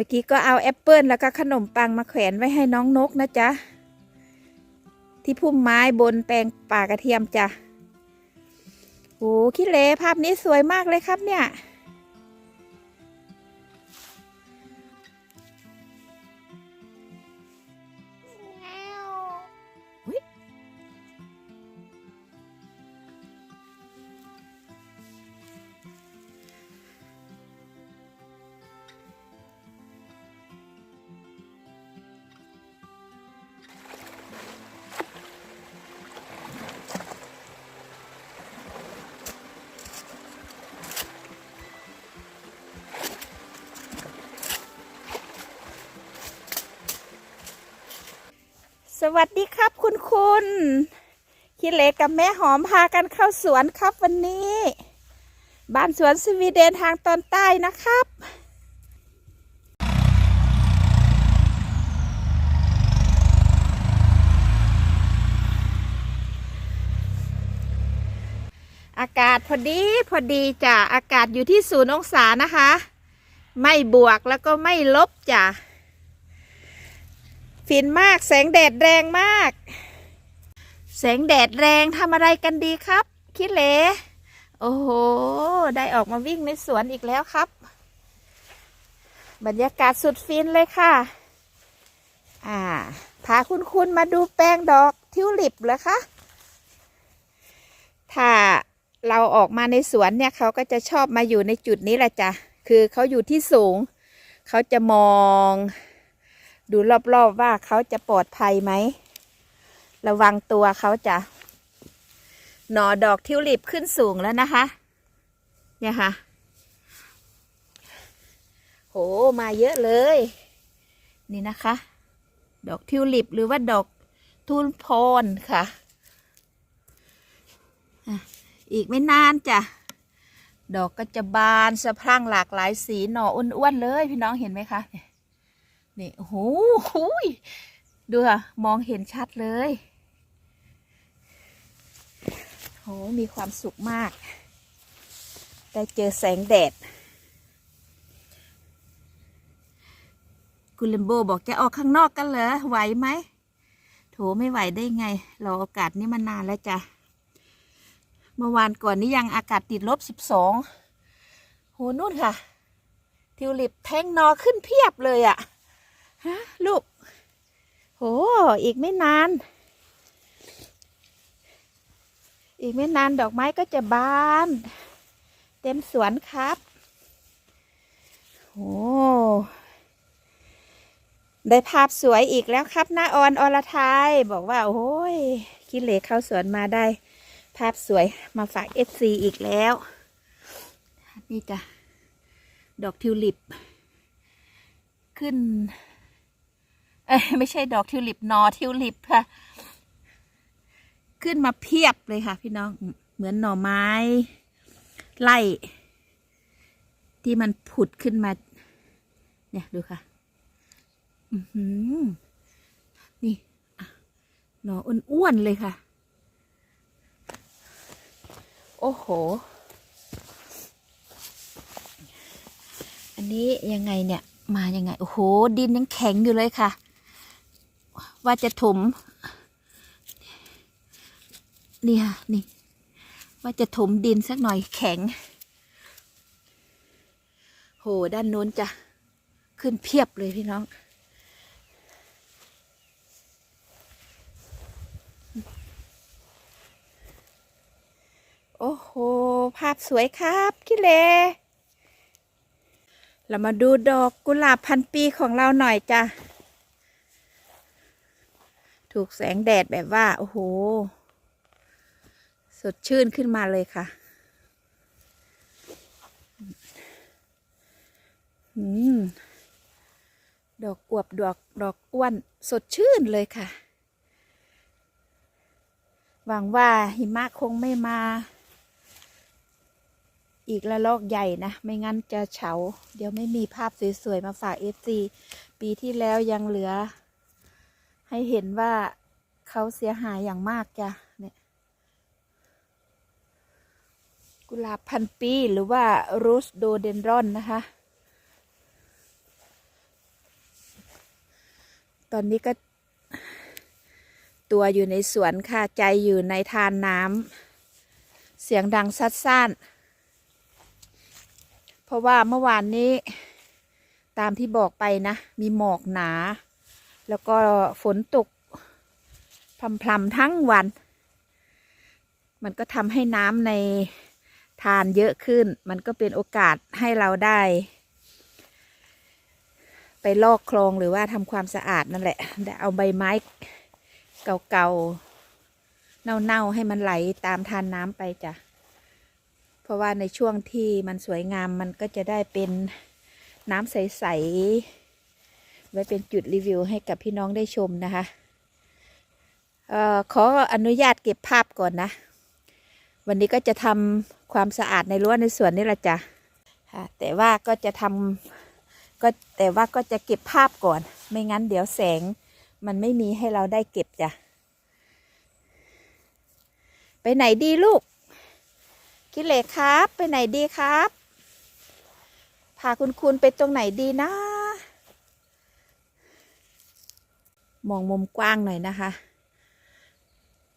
มื่อกี้ก็เอาแอปเปิลแล้วก็ขนมปังมาแขวนไว้ให้น้องนกนะจ๊ะ ที่พุ่มไม้บนแปลงป่ากระเทียมจ้ะโอ้คิเลภาพนี้สวยมากเลยครับเนี่ย วัสดีครับคุณคุณคิเลกับแม่หอมพากันเข้าสวนครับวันนี้ บ้านสวนสวีเดนทางตอนใต้นะครับอากาศพอดีพอดีจ้ะอากาศอยู่ที่ศูนย์องศานะคะ ไม่บวกแล้วก็ไม่ลบจ้ะ ฟินมากแสงแดดแรงมาก แสงแดดแรงทำอะไรกันดีครับ คิดเลโอ้โห ได้ออกมาวิ่งในสวนอีกแล้วครับ บรรยากาศสุดฟินเลยค่ะ อ่า พาคุณคุณมาดูแป้งดอกทิวลิปเหรอคะ ถ้าเราออกมาในสวนเนี่ยเขาก็จะชอบมาอยู่ในจุดนี้แหละจ้ะ คือเขาอยู่ที่สูง เขาจะมอง ดูรอบๆว่าเขาจะปลอดภัยไหม ระวังตัวเขาจะ หน่อดอกทิวลิปขึ้นสูงแล้วนะคะ เนี่ยค่ะ โหมาเยอะเลย นี่นะคะ ดอกทิวลิปหรือว่าดอกทูลโพนค่ะอะอีกไม่นานจ้ะ ดอกก็จะบานสะพรั่งหลากหลายสีหน่ออ้วนๆเลย พี่น้องเห็นไหมคะ นี่โอ้โหดูค่ะมองเห็นชัดเลยโหมีความสุขมาก ได้เจอแสงแดด คุณเลมโบบอกจะออกข้างนอกกันเหรอ ไหวไหม โถไม่ไหวได้ไงรอโอกาสนี้มานานแล้วจ้ะ เมื่อวานก่อนนี้ยังอากาศติดลบสิบสองโหนู่นค่ะ ทิวลิปแทงนอขึ้นเพียบเลยอะ่ะ ฮะลูก โห อีกไม่นาน อีกไม่นานดอกไม้ก็จะบาน เต็มสวนครับ โอ้ได้ภาพสวยอีกแล้วครับหน้าออนอรไทยบอกว่า โอ้ยคิดเล็กเข้าสวนมาได้ ภาพสวยมาฝากเอฟซีอีกแล้ว นี่จ้ะ ดอกทิวลิป ขึ้น เอ้ยไม่ใช่ดอกทิวลิปนอทิวลิปค่ะ ขึ้นมาเพียบเลยค่ะ พี่น้องเหมือนหน่อไม้ ไล่ ที่มันผุดขึ้นมา เนี่ยดูค่ะอือหือนี่หน่ออ้วนๆเลยค่ะ โอ้โห อันนี้ยังไงเนี่ย มายังไง โอ้โห ดินยังแข็งอยู่เลยค่ะ ว่าจะถม นี่ค่ะนี่ ว่าจะถมดินสักหน่อยแข็ง โห ด้านโน้นจะขึ้นเพียบเลยพี่น้อง โอ้โห ภาพสวยครับคิเลเรามาดูดอกกุหลาบพันปีของเราหน่อยจ้ะ ถูกแสงแดดแบบว่า โอ้โห สดชื่นขึ้นมาเลยค่ะอืมดอกกวบดอกดอกอ้วนสดชื่นเลยค่ะ หวังว่าหิมะคงไม่มา อีกระลอกใหญ่นะ ไม่งั้นจะเฉา เดี๋ยวไม่มีภาพสวยๆ มาฝากเอฟซีปีที่แล้วยังเหลือ ให้เห็นว่าเขาเสียหายอย่างมากจ้ะเนี่ยกุหลาบพันปีหรือว่าโรสโดเดนรอนนะคะ ตอนนี้ก็ ตัวอยู่ในสวนค่ะ ใจอยู่ในทานน้ำเสียงดังซัดซ่าน เพราะว่าเมื่อวานนี้ตามที่บอกไปนะ มีหมอกหนา แล้วก็ฝนตกพรำๆทั้งวัน มันก็ทำให้น้ำในทานเยอะขึ้น มันก็เป็นโอกาสให้เราได้ ไปลอกคลองหรือว่าทำความสะอาดนั่นแหละแต่เอาใบไม้เก่าๆ เน่าๆ ให้มันไหลตามทานน้ำไปจ้ะ เพราะว่าในช่วงที่มันสวยงามมันก็จะได้เป็นน้ำใส ๆ ไว้เป็นจุดรีวิวให้กับพี่น้องได้ชมนะคะเอ่อขออนุญาตเก็บภาพก่อนนะ วันนี้ก็จะทำความสะอาดในรั้วในสวนนี่แหละจ้ะแต่ว่าก็จะทำก็แต่ว่าก็จะเก็บภาพก่อน ไม่งั้นเดี๋ยวแสงมันไม่มีให้เราได้เก็บจ้ะ ไปไหนดีลูก คิดเลครับ ไปไหนดีครับ พาคุณคุณไปตรงไหนดีนะ มองมุมกว้างหน่อยนะคะ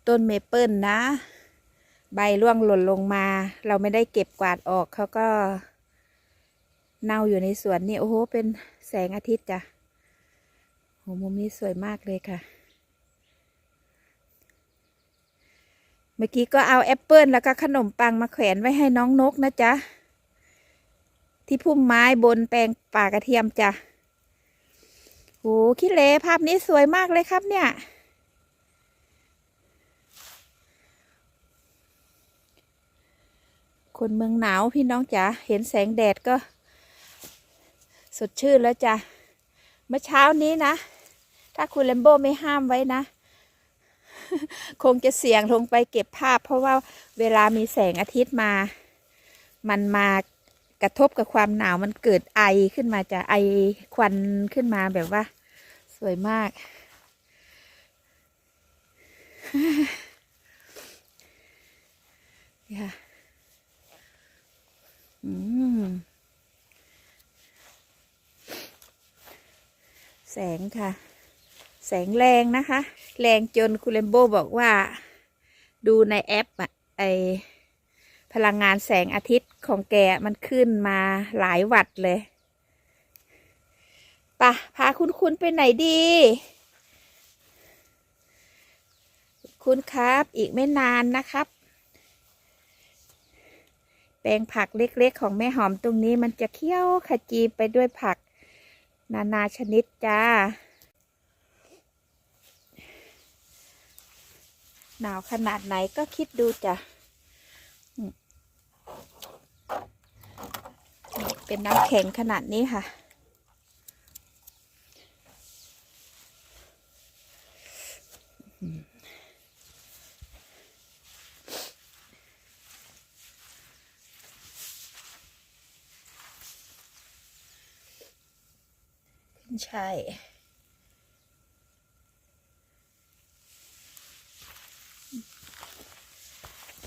ต้นเมเปิลนะ ใบร่วงหล่นลงมา เราไม่ได้เก็บกวาดออกเขาก็เน่าอยู่ในสวนนี่โอ้โหเป็นแสงอาทิตย์จ้ะโหมุมนี้สวยมากเลยค่ะ เมื่อกี้ก็เอาแอปเปิลแล้วก็ขนมปังมาแขวนไว้ให้น้องนกนะจ๊ะ ที่พุ่มไม้บนแปลงป่ากระเทียมจ้ะ โหคิดเลภาพนี้สวยมากเลยครับเนี่ย คนเมืองหนาวพี่น้องจ๋าเห็นแสงแดดก็ สดชื่นแล้วจ้ะ เมื่อเช้านี้นะ ถ้าคุณเลมโบไม่ห้ามไว้นะ คงจะเสี่ยงลงไปเก็บภาพ เพราะว่าเวลามีแสงอาทิตย์มา มันมา กระทบกับความหนาวมันเกิดไอขึ้นมาจะไอควันขึ้นมาแบบว่า สวยมาก นี่ค่ะ อืม แสงค่ะ แสงแรงนะคะ แรงจนคุณเลมโบบอกว่า ดูในแอปอะไอพลังงานแสงอาทิตย์ ของแกมันขึ้นมาหลายวัตต์เลยปะพาคุณคุณไปไหนดี คุณครับอีกไม่นานนะครับ แปลงผักเล็กๆ ของแม่หอมตรงนี้มันจะเคี้ยวขจีไปด้วยผัก นานาชนิดจ้า หนาวขนาดไหนก็คิดดูจ้ะอืมนี่ เป็นน้ำแข็งขนาดนี้ค่ะ ขึ้นใช่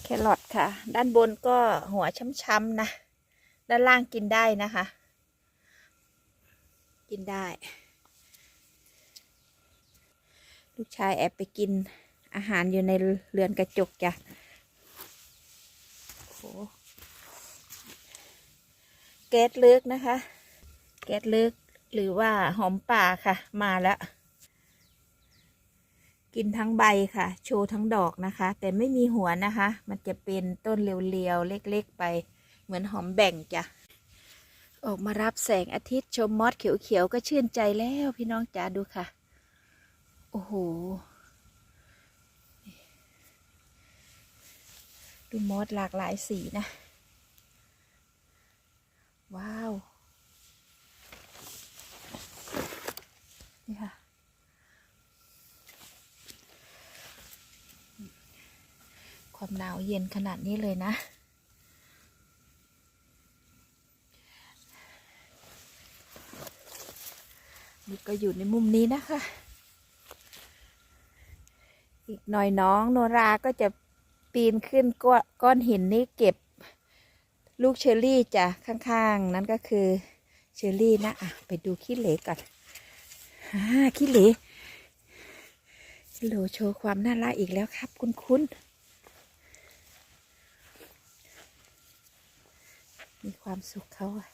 แครอทค่ะ ด้านบนก็หัวช้ำๆนะ ด้านล่างกินได้นะคะ กินได้ ลูกชายแอบไปกินอาหารอยู่ในเรือนกระจกจ้ะโอ้โหแก๊สเลือกนะคะ แก๊สเลือกหรือว่าหอมป่าค่ะ มาแล้ว กินทั้งใบค่ะ โชว์ทั้งดอกนะคะ แต่ไม่มีหัวนะคะ มันจะเป็นต้นเรียวๆ เล็กๆไป เหมือนหอมแบ่งจ้ะ ออกมารับแสงอาทิตย์ชมมอดเขียวๆก็ชื่นใจแล้วพี่น้องจ๋าดูค่ะ โอ้โห ดูมอดหลากหลายสีนะ ว้าว นี่ค่ะความหนาวเย็นขนาดนี้เลยนะ นี่ก็อยู่ในมุมนี้นะคะ อีกหน่อยน้องโนราก็จะปีนขึ้นก้อนอนหินนี้เก็บลูกเชอรี่จ้ะข้างๆ นั้นก็คือเชอรี่นะอะไปดูขี้เหล็กก่อนอ่าขี้เหลโลโชว์ความน่ารักอีกแล้วครับ คุณคุณมีความสุขเขาอะ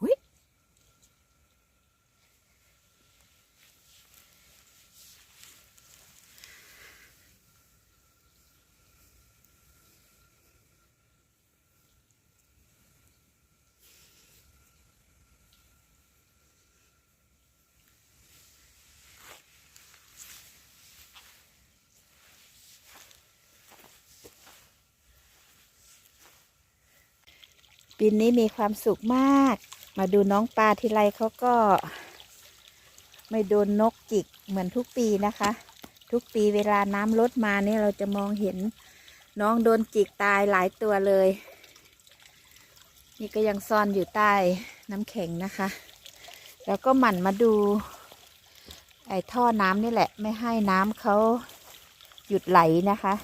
หุย ปีนี้มีความสุขมาก มาดูน้องปลาทีไรเขาก็ ไม่โดนนกจิกเหมือนทุกปีนะคะ ทุกปีเวลาน้ำลดมาเนี่ยเราจะมองเห็นน้องโดนจิกตายหลายตัวเลย นี่ก็ยังซ่อนอยู่ใต้น้ำแข็งนะคะ แล้วก็หมั่นมาดูไอ้ท่อน้ำนี่แหละ ไม่ให้น้ำเขาหยุดไหลนะคะ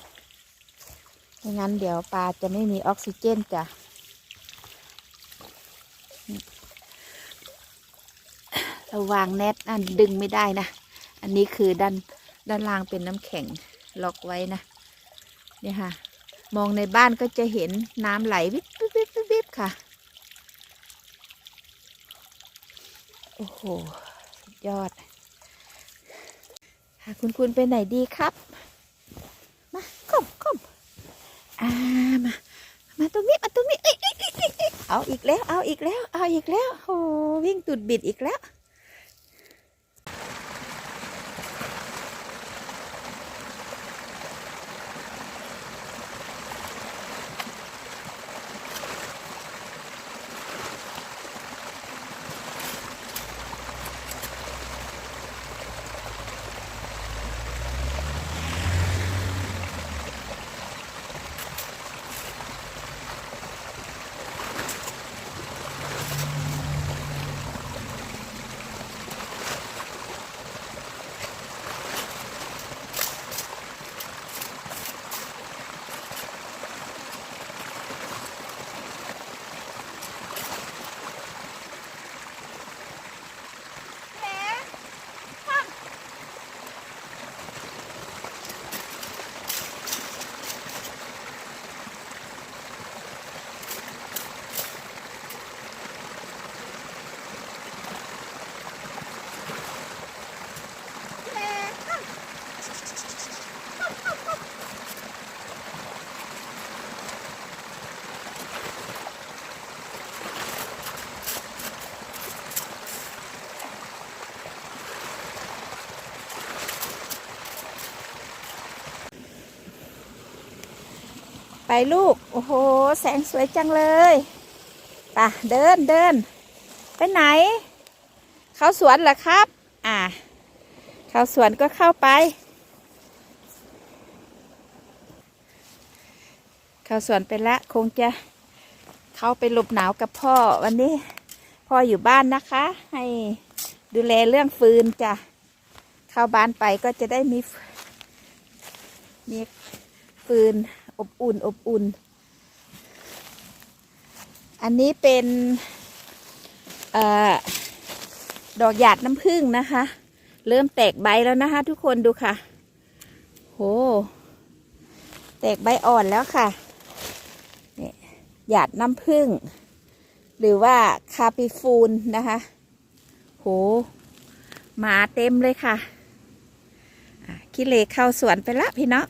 ไม่งั้นเดี๋ยวปลาจะไม่มีออกซิเจนจ้ะ ราวางแนตอันดึงไม่ได้นะ อันนี้คือด้านด้านล่างเป็นน้ำแข็งล็อกไว้นะเนี่ยค่ะ มองในบ้านก็จะเห็นน้ำไหลวิบวิบวิบวิบวบค่ะ โอ้โหยอดค่ะคุณคุณไปไหนดีครับ มาก้มก้มอ่ามา มาตรงนี้ มาตรงนี้ เอ้ยเอ้ยเอ้ยเอ้ยเอ้ยเอาอีกแล้ว เอาอีกแล้ว เอาอีกแล้วโอ้วิ่งตุดบิดอีกแล้ว ลูก โอ้โห แสงสวยจังเลยป่ะเดินเดิน ไปไหน เข้าสวนเหรอครับ อ่า เข้าสวนก็เข้าไป เข้าสวนไปละ คงจะเข้าไปหลบหนาวกับพ่อวันนี้ พ่ออยู่บ้านนะคะ ให้ดูแลเรื่องฟืนจ้ะ เข้าบ้านไปก็จะได้มี มีฟืน อบอุ่นอบอุ่น อันนี้เป็นอดอกหยาดน้ำผึ้งนะคะ เริ่มแตกใบแล้วนะคะ ทุกคนดูค่ะ โห แตกใบอ่อนแล้วค่ะนี่หยาดน้ำผึ้งหรือว่าคาปิฟูนนะคะ โห มาเต็มเลยค่ะอะขี้เลเข้าสวนไปละพี่เนาะ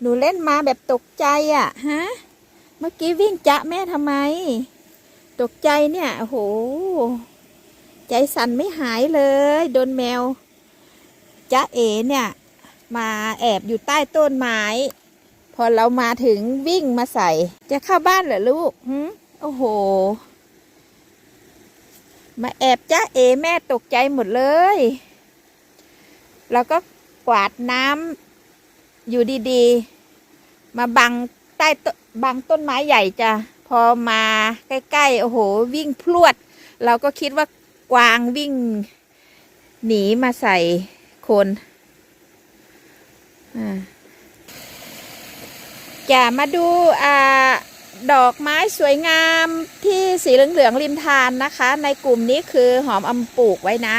หนูเล่นมาแบบตกใจอะ่ะฮะ เมื่อกี้วิ่งจะแม่ทำไม ตกใจเนี่ยโอ้โห ใจสั่นไม่หายเลย โดนแมวจ๊ะเอ๋เนี่ย มาแอบอยู่ใต้ต้นไม้ พอเรามาถึงวิ่งมาใส่ จะเข้าบ้านเหรอลูกหืมโอ้โห มาแอบจ้าเอแม่ตกใจหมดเลย แล้วก็กวาดน้ำ อยู่ดีๆ มาบังใต้ต้นบังต้นไม้ใหญ่จ้ะพอมาใกล้ๆโอ้โห วิ่งพรวด เราก็คิดว่ากวางวิ่ง หนีมาใส่คนอ่าจะมาดูอ่าดอกไม้สวยงามที่สีเหลืองๆริมทานนะคะ ในกลุ่มนี้คือหอมอำปลูกไว้นะ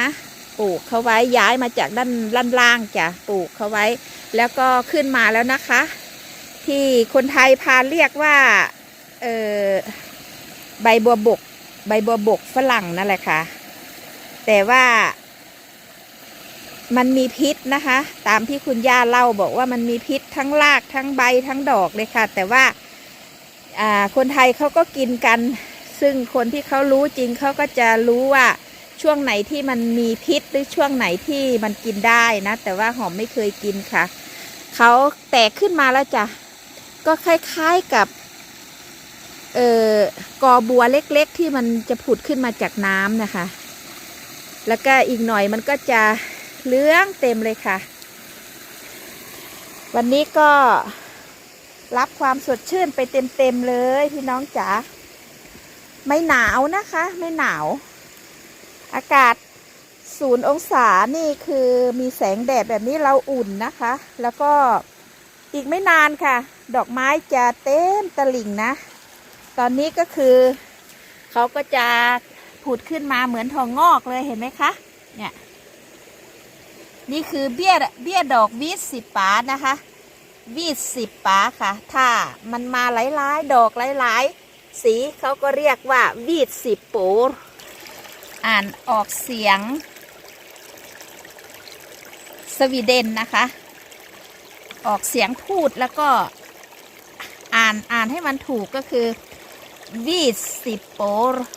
ปลูกเขาไว้ย้ายมาจากด้านด้านล่างจ้ะปลูกเขาไว้ แล้วก็ขึ้นมาแล้วนะคะ ที่คนไทยพาเรียกว่าเออใบบัวบก ใบบัวบกฝรั่งนั่นแหละค่ะ แต่ว่า มันมีพิษนะคะ ตามที่คุณย่าเล่าบอกว่ามันมีพิษทั้งรากทั้งใบทั้งดอกเลยค่ะ แต่ว่าอ่าคนไทยเขาก็กินกัน ซึ่งคนที่เขารู้จริงเขาก็จะรู้ว่า ช่วงไหนที่มันมีพิษหรือช่วงไหนที่มันกินได้นะ แต่ว่าหอมไม่เคยกินค่ะ เขาแตกขึ้นมาแล้วจ้ะ ก็คล้ายๆกับ เอ่อกอบัวเล็กๆ ที่มันจะผุดขึ้นมาจากน้ำนะคะ แล้วก็อีกหน่อยมันก็จะเหลื้องเต็มเลยค่ะ วันนี้ก็รับความสดชื่นไปเต็มๆเลยพี่น้องจ๋าไม่หนาวนะคะ ไม่หนาว อากาศศูนย์องศานี่คือมีแสงแดดแบบนี้เราอุ่นนะคะ แล้วก็อีกไม่นานค่ะ ดอกไม้จะเต็มตลิ่งนะ ตอนนี้ก็คือเขาก็จะผุดขึ้นมาเหมือนทองงอกเลยเห็นไหมคะ เนี่ยนี่คือเบี้ยเบี้ยดอกวิสสิบปานะคะวีดสิบป๋าค่ะ ถ้ามันมาหลายๆ ดอกหลายๆ สีเขาก็เรียกว่าวีดสิบปร อ่านออกเสียง สวีเดนนะคะ ออกเสียงพูดแล้วก็อ่านอ่านให้มันถูกก็คือวีสิโปร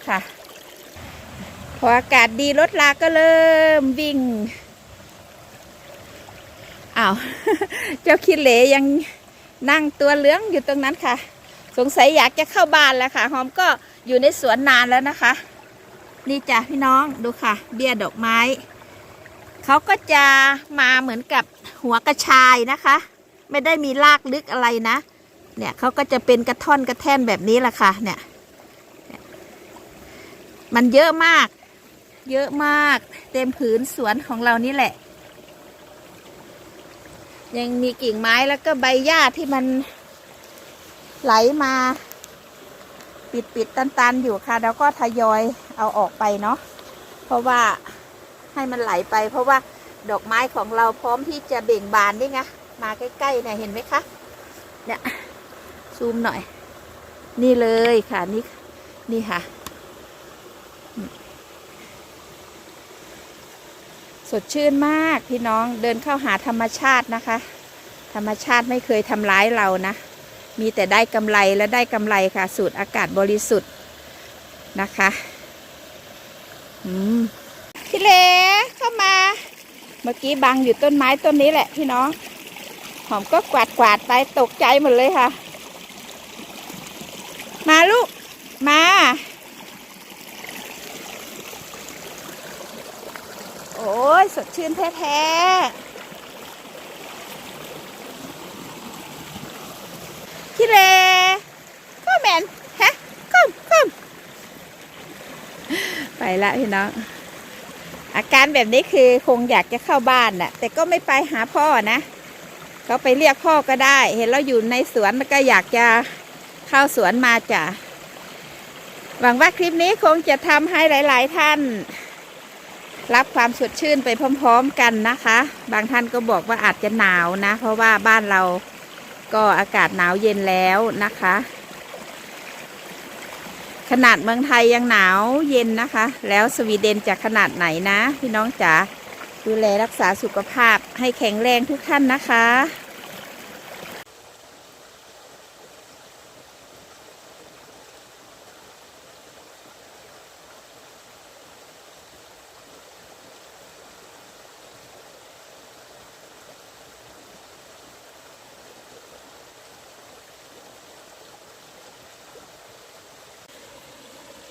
ค่ะ พออากาศดีรถลาก็เริ่มวิ่งอ้าวเจ้าคิเลยังนั่งตัวเหลื้องอยู่ตรงนั้นค่ะ สงสัยอยากจะเข้าบ้านแล้วค่ะ หอมก็อยู่ในสวนนานแล้วนะคะ นี่จ้ะพี่น้องดูค่ะ เบี้ยดอกไม้ เขาก็จะมาเหมือนกับหัวกระชายนะคะ ไม่ได้มีรากลึกอะไรนะ เนี่ยเขาก็จะเป็นกระท่อนกระแท่นแบบนี้แหละค่ะ เนี่ย มันเยอะมาก เยอะมาก เต็มผืนสวนของเรานี่แหละ ยังมีกิ่งไม้แล้วก็ใบหญ้าที่มันไหลมา ปิดปิดตันตันๆอยู่ค่ะ แล้วก็ทยอย เอาออกไปเนาะเพราะว่าให้มันไหลไป เพราะว่าดอกไม้ของเราพร้อมที่จะเบ่งบานนี่ไงมาใกล้ๆเนี่ยเห็นไหมคะเนี่ยซูมหน่อย นี่เลยค่ะนี่นี่ค่ะ สดชื่นมากพี่น้องเดินเข้าหาธรรมชาตินะคะ ธรรมชาติไม่เคยทำร้ายเรานะ มีแต่ได้กำไรและได้กำไรค่ะ สูตรอากาศบริสุทธิ์นะคะ พี่เลเข้ามา เมื่อกี้บังอยู่ต้นไม้ต้นนี้แหละพี่น้อง หอมก็กวาดกวาดๆไปตกใจหมดเลยค่ะ มาลูก มา โอ้ยสดชื่นแท้ๆพี่เลก็แมนฮะก้มก้ม ไปละพี่น้อง อาการแบบนี้คือคงอยากจะเข้าบ้านน่ะ แต่ก็ไม่ไปหาพ่อนะเขาไปเรียกพ่อก็ได้ เห็นเราอยู่ในสวนก็อยากจะเข้าสวนมาจ้ะหวังว่าคลิปนี้คงจะทำให้หลาย ๆ ท่าน รับความสดชื่นไปพร้อม ๆ กันนะคะ บางท่านก็บอกว่าอาจจะหนาวนะ เพราะว่าบ้านเราก็อากาศหนาวเย็นแล้วนะคะ ขนาดเมืองไทยยังหนาวเย็นนะคะ แล้วสวีเดนจะขนาดไหนนะ พี่น้องจ๋าดูแลรักษาสุขภาพให้แข็งแรงทุกท่านนะคะ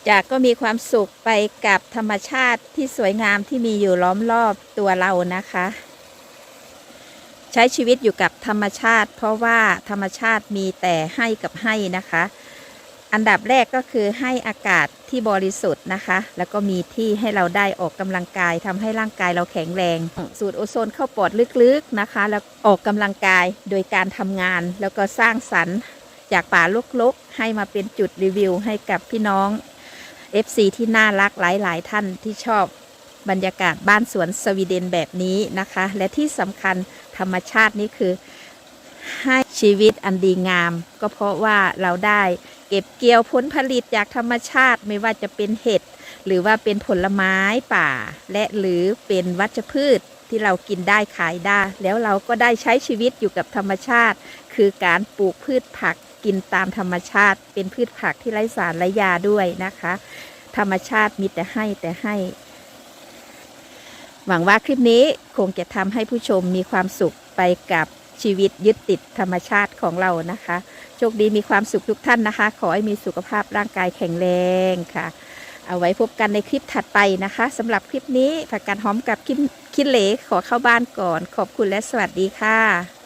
จากก็มีความสุขไปกับธรรมชาติที่สวยงามที่มีอยู่ล้อมรอบตัวเรานะคะ ใช้ชีวิตอยู่กับธรรมชาติ เพราะว่าธรรมชาติมีแต่ให้กับให้นะคะ อันดับแรกก็คือให้อากาศที่บริสุทธิ์นะคะ แล้วก็มีที่ให้เราได้ออกกำลังกายทำให้ร่างกายเราแข็งแรง สูดโอโซนเข้าปอดลึกๆนะคะ แล้วออกกำลังกายโดยการทำงาน แล้วก็สร้างสรรค์จากป่าลกๆ ให้มาเป็นจุดรีวิวให้กับพี่น้อง FC ที่น่ารักหลาย ๆ ท่านที่ชอบบรรยากาศบ้านสวนสวีเดนแบบนี้นะคะ และที่สำคัญธรรมชาตินี่คือให้ชีวิตอันดีงาม ก็เพราะว่าเราได้เก็บเกี่ยวผลผลิตจากธรรมชาติไม่ว่าจะเป็นเห็ด หรือว่าเป็นผลไม้ป่า และหรือเป็นวัชพืชที่เรากินได้ขายได้ แล้วเราก็ได้ใช้ชีวิตอยู่กับธรรมชาติ คือการปลูกพืชผัก กินตามธรรมชาติ เป็นพืชผักที่ไร้สารไร้ยาด้วยนะคะ ธรรมชาติมีแต่ให้แต่ให้ หวังว่าคลิปนี้คงจะทำให้ผู้ชมมีความสุขไปกับชีวิตยึดติดธรรมชาติของเรานะคะ โชคดีมีความสุขทุกท่านนะคะ ขอให้มีสุขภาพร่างกายแข็งแรงค่ะ เอาไว้พบกันในคลิปถัดไปนะคะสำหรับคลิปนี้ผักกาดหอมกับคิมคิดเหลขอเข้าบ้านก่อน ขอบคุณและสวัสดีค่ะ